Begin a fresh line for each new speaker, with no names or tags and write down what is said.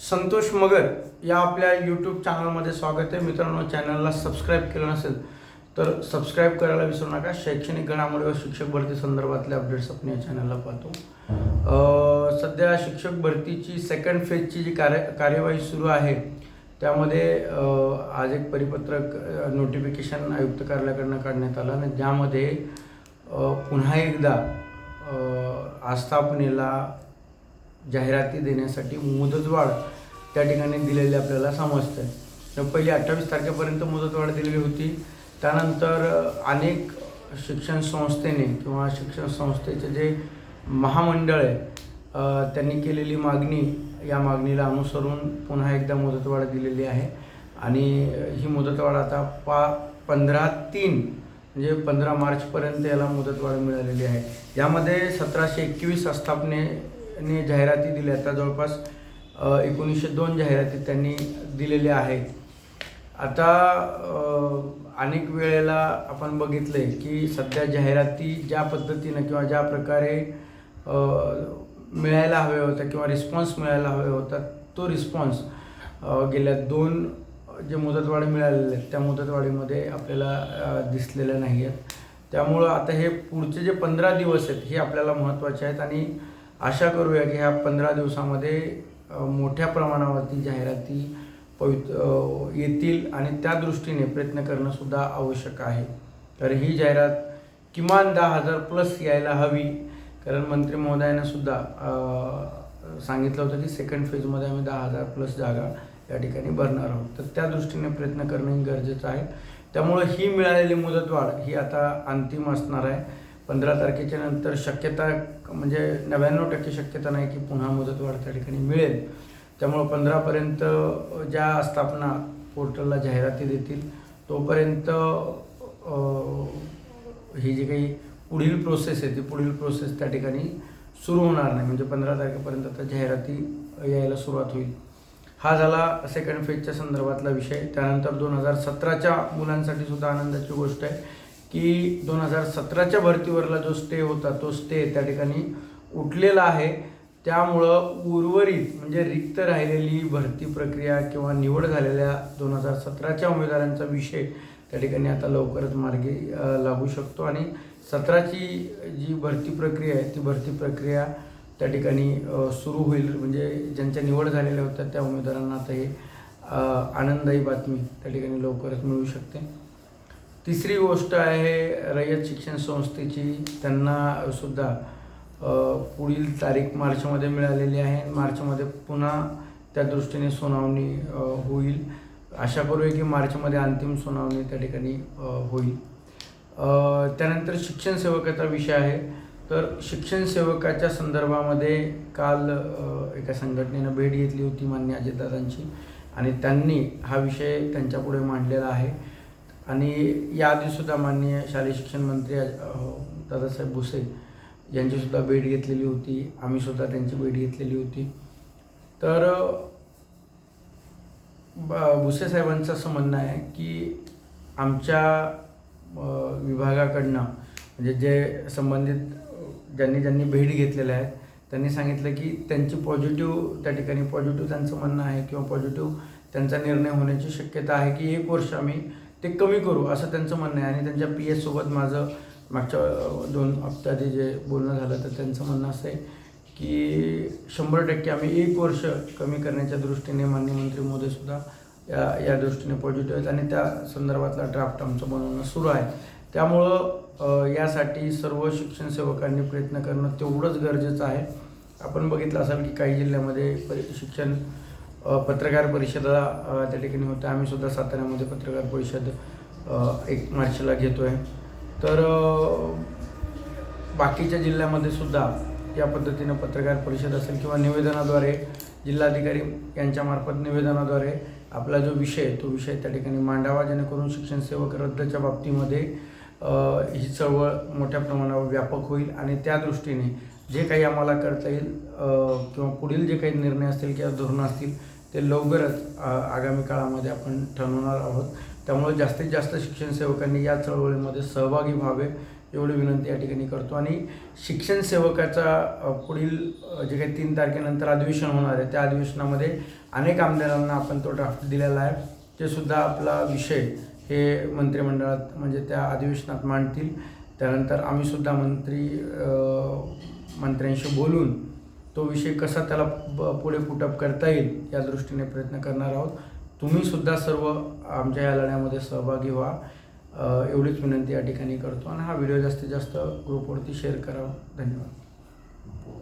संतोष मगर या आपल्या यूट्यूब चॅनलमध्ये स्वागत आहे. मित्रांनो चॅनलला सबस्क्राईब केलं नसेल तर सबस्क्राईब करायला विसरू नका. शैक्षणिक घडामोडी व शिक्षक भरती संदर्भातले अपडेट्स आपण या चॅनलला पाहतो. सध्या शिक्षक भरतीची सेकंड फेजची जी कार्य कार्यवाही सुरू आहे त्यामध्ये आज एक परिपत्रक नोटिफिकेशन आयुक्त कार्यालयाकडनं काढण्यात आलं आणि ज्यामध्ये पुन्हा एकदा आस्थापनेला जाहिराती देण्यासाठी मुदतवाढ त्या ठिकाणी दिलेली आपल्याला समजतं. तर पहिली अठ्ठावीस तारखेपर्यंत मुदतवाढ दिलेली होती. त्यानंतर अनेक शिक्षण संस्थेने किंवा शिक्षण संस्थेचे जे महामंडळ आहे त्यांनी केलेली मागणी या मागणीला अनुसरून पुन्हा एकदा मुदतवाढ दिलेली आहे. आणि ही मुदतवाढ आता पा पंधरा तीन म्हणजे पंधरा मार्चपर्यंत याला मुदतवाढ मिळालेली आहे. यामध्ये सतराशे एकवीस ने जाहिराती दिल्या. त्या जवळपास एकोणीसशे दोन जाहिराती त्यांनी दिलेल्या आहेत. आता अनेक वेळेला आपण बघितले की सध्या जाहिराती ज्या पद्धतीनं किंवा ज्या प्रकारे मिळायला हवे होत्या किंवा रिस्पॉन्स मिळायला हवे होता तो रिस्पॉन्स गेल्या दोन जे मुदतवाढ मिळालेले आहेत त्या मुदतवाढीमध्ये आपल्याला दिसलेल्या नाही आहेत त्यामुळं आता हे पुढचे जे पंधरा दिवस आहेत हे आपल्याला महत्त्वाचे आहेत आणि आशा करूया की ह्या पंधरा दिवसामध्ये मोठ्या प्रमाणावरती जाहिराती पवित येतील आणि त्या दृष्टीने प्रयत्न करणंसुद्धा आवश्यक आहे. तर ही जाहिरात किमान दहा हजार प्लस यायला हवी. कारण मंत्री महोदयानं सुद्धा सांगितलं होतं की सेकंड फेजमध्ये आम्ही दहा हजार प्लस जागा या ठिकाणी भरणार आहोत. तर त्या दृष्टीने प्रयत्न करणं गरजेचं आहे. त्यामुळं ही मिळालेली मुदतवाढ ही आता अंतिम असणार आहे. पंधरा तारखेच्या नंतर शक्यता म्हणजे नव्याण्णव टक्के शक्यता नाही की पुन्हा मुदतवाढ त्या ठिकाणी मिळेल. त्यामुळं पंधरापर्यंत ज्या आस्थापना पोर्टलला जाहिराती देतील तोपर्यंत ही जी काही पुढील प्रोसेस आहे ती पुढील प्रोसेस त्या ठिकाणी सुरू होणार नाही. म्हणजे पंधरा तारखेपर्यंत आता जाहिराती यायला सुरुवात होईल. हा झाला सेकंड फेजच्या संदर्भातला विषय. त्यानंतर दोन हजार सतराच्या मुलांसाठी सुद्धा आनंदाची गोष्ट आहे. की दोन हजार सतराच्या भरतीवरला जो स्टे होता तो स्टे त्या ठिकाणी उठलेला आहे. त्यामुळं उर्वरित म्हणजे रिक्त राहिलेली भरती प्रक्रिया किंवा निवड झालेल्या दोन हजार सतराच्या उमेदवारांचा विषय त्या ठिकाणी आता लवकरच मार्गे लागू शकतो. आणि सतराची जी भरती प्रक्रिया आहे ती भरती प्रक्रिया त्या ठिकाणी सुरू होईल. म्हणजे ज्यांच्या निवड झालेल्या होत्या त्या उमेदवारांना आता हे आनंददायी बातमी त्या ठिकाणी लवकरच मिळू शकते. तिसरी गोष्ट आहे रयत शिक्षण संस्थेची. त्यांना सुद्धा पुढील तारीख मार्चमध्ये मिळालेली आहे. मार्चमध्ये पुन्हा त्या दृष्टीने सुनावणी होईल. आशा करूया की मार्चमध्ये अंतिम सुनावणी त्या ठिकाणी होईल. त्यानंतर शिक्षण सेवकाचा विषय आहे. तर शिक्षण सेवकाच्या संदर्भामध्ये काल एका संघटनेनं भेट घेतली होती मान्य अजितदादांची. आणि त्यांनी हा विषय त्यांच्यापुढे मांडलेला आहे. आणि याआधीसुद्धा माननीय शालेय शिक्षण मंत्री दादासाहेब भुसे यांचीसुद्धा भेट घेतलेली होती. आम्हीसुद्धा त्यांची भेट घेतलेली होती. तर ब- भुसे साहेबांचं असं म्हणणं आहे की आमच्या विभागाकडनं म्हणजे जे संबंधित ज्यांनी ज्यांनी भेट घेतलेल्या आहेत त्यांनी सांगितलं की त्यांची पॉझिटिव्ह त्या ठिकाणी पॉझिटिव्ह त्यांचं म्हणणं आहे किंवा पॉझिटिव्ह त्यांचा निर्णय होण्याची शक्यता आहे की एक वर्ष आम्ही ते कमी करू असं त्यांचं म्हणणं आहे. आणि त्यांच्या पी एससोबत माझं मागच्या दोन हप्त्याआधी जे बोलणं झालं तर त्यांचं म्हणणं असं आहे की शंभर टक्के आम्ही एक वर्ष कमी करण्याच्या दृष्टीने माननीय मंत्री मोदीसुद्धा या या दृष्टीने पॉझिटिव्ह आहेत. आणि त्या संदर्भातला ड्राफ्ट आमचं बनवणं सुरू आहे. त्यामुळं यासाठी सर्व शिक्षण सेवकांनी प्रयत्न करणं तेवढंच गरजेचं आहे. आपण बघितलं असाल की काही जिल्ह्यामध्ये परि शिक्षण पत्रकार परिषदा त्या ठिकाणी होत्या आम्ही सुद्धा साताऱ्यामध्ये पत्रकार परिषद एक मार्चला घेतो आहे तर बाकीच्या जिल्ह्यामध्ये सुद्धा या पद्धतीनं पत्रकार परिषद असेल किंवा निवेदनाद्वारे जिल्हाधिकारी यांच्यामार्फत निवेदनाद्वारे आपला जो विषय आहे, तो विषय त्या ठिकाणी मांडावा जेणेकरून शिक्षण सेवक रद्दच्या बाबतीमध्ये ही चळवळ मोठ्या प्रमाणावर व्यापक होईल आणि त्या दृष्टीने जे काही आम्हाला करता येईल किंवा पुढील जे काही निर्णय असतील किंवा धोरणं असतील ते लवकरच आगामी काळामध्ये आपण ठरवणार आहोत. त्यामुळे जास्तीत जास्त शिक्षण सेवकांनी या चळवळीमध्ये सहभागी व्हावे एवढी विनंती या ठिकाणी करतो. आणि शिक्षण सेवकाचा पुढील जे काही तीन तारखेनंतर अधिवेशन होणार आहे त्या अधिवेशनामध्ये अनेक आमदारांना आपण तो ड्राफ्ट दिलेला आहे. ते सुद्धा आपला विषय हे मंत्रिमंडळात म्हणजे त्या अधिवेशनात मांडतील. त्यानंतर आम्ही सुद्धा मंत्री मंत्र्यांशी बोलून तो विषय कसा त्याला पुढे पुटअप करता येईल या दृष्टीने प्रयत्न करणार आहोत. तुम्हीसुद्धा सर्व आमच्या या लढ्यामध्ये सहभागी व्हा. एवढीच विनंती या ठिकाणी करतो. आणि हा व्हिडिओ जास्तीत जास्त ग्रुपवरती शेअर करावा. धन्यवाद.